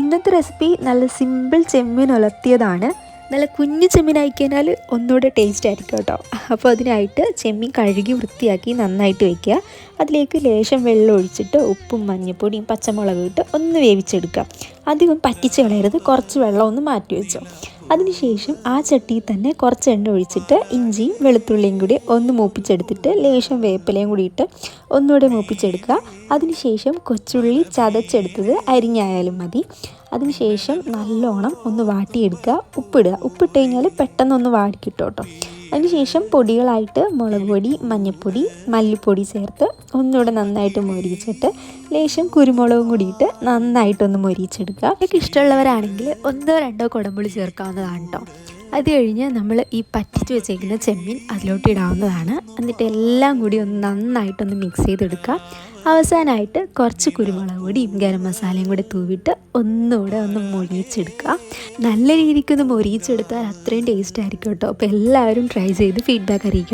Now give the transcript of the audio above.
ഇന്നത്തെ റെസിപ്പി നല്ല സിമ്പിൾ ചെമ്മീൻ ഉലർത്തിയതാണ്. നല്ല കുഞ്ഞു ചെമ്മീൻ ആയിക്കഴിഞ്ഞാൽ ഒന്നുകൂടെ ടേസ്റ്റ് ആയിരിക്കും കേട്ടോ. അപ്പോൾ അതിനായിട്ട് ചെമ്മീൻ കഴുകി വൃത്തിയാക്കി നന്നായിട്ട് വെക്കുക. അതിലേക്ക് ലേശം വെള്ളം ഒഴിച്ചിട്ട് ഉപ്പും മഞ്ഞൾപ്പൊടിയും പച്ചമുളകും ഇട്ട് ഒന്ന് വേവിച്ചെടുക്കുക. അധികം പറ്റിച്ച് കളയരുത്. കുറച്ച് വെള്ളം ഒന്ന് മാറ്റി വെച്ചോ. അതിനുശേഷം ആ ചട്ടിയിൽ തന്നെ കുറച്ച് എണ്ണ ഒഴിച്ചിട്ട് ഇഞ്ചിയും വെളുത്തുള്ളിയും കൂടി ഒന്ന് മൂപ്പിച്ചെടുത്തിട്ട് ലേശം വേപ്പിലയും കൂടി ഇട്ട് ഒന്നുകൂടെ മൂപ്പിച്ചെടുക്കുക. അതിനുശേഷം കൊച്ചുള്ളി ചതച്ചെടുത്തത് അരിഞ്ഞായാലും മതി. അതിനുശേഷം നല്ലോണം ഒന്ന് വാട്ടിയെടുക്കുക. ഉപ്പിടുക. ഉപ്പിട്ട് കഴിഞ്ഞാൽ വാടിക്കിട്ടോ കേട്ടോ. അതിനുശേഷം പൊടികളായിട്ട് മുളക് പൊടി മഞ്ഞൾപ്പൊടി മല്ലിപ്പൊടി ചേർത്ത് ഒന്നുകൂടെ നന്നായിട്ട് മൊരിയിച്ചിട്ട് ലേശം കുരുമുളകും കൂടിയിട്ട് നന്നായിട്ടൊന്ന് മൊരിയിച്ചെടുക്കുക നിങ്ങൾക്ക് ഇഷ്ടമുള്ളവരാണെങ്കിൽ ഒന്നോ രണ്ടോ കുടമ്പുളി ചേർക്കാവുന്നതാണ് കേട്ടോ അത് കഴിഞ്ഞ് നമ്മൾ ഈ പറ്റിച്ച് വെച്ചേക്കുന്ന ചെമ്മീൻ അതിലോട്ട് ഇടാവുന്നതാണ്. എന്നിട്ട് എല്ലാം കൂടി ഒന്ന് നന്നായിട്ടൊന്ന് മിക്സ് ചെയ്തെടുക്കുക. അവസാനമായിട്ട് കുറച്ച് കുരുമുളക് പൊടിയും ഗരം മസാലയും കൂടി തൂവിട്ട് ഒന്നുകൂടെ ഒന്ന് മൊരിയിച്ചെടുക്കുക. നല്ല രീതിക്കൊന്ന് മൊരിയിച്ചെടുത്താൽ അത്രയും ടേസ്റ്റ് ആയിരിക്കും കേട്ടോ. അപ്പോൾ എല്ലാവരും ട്രൈ ചെയ്ത് ഫീഡ്ബാക്ക് അറിയിക്കും.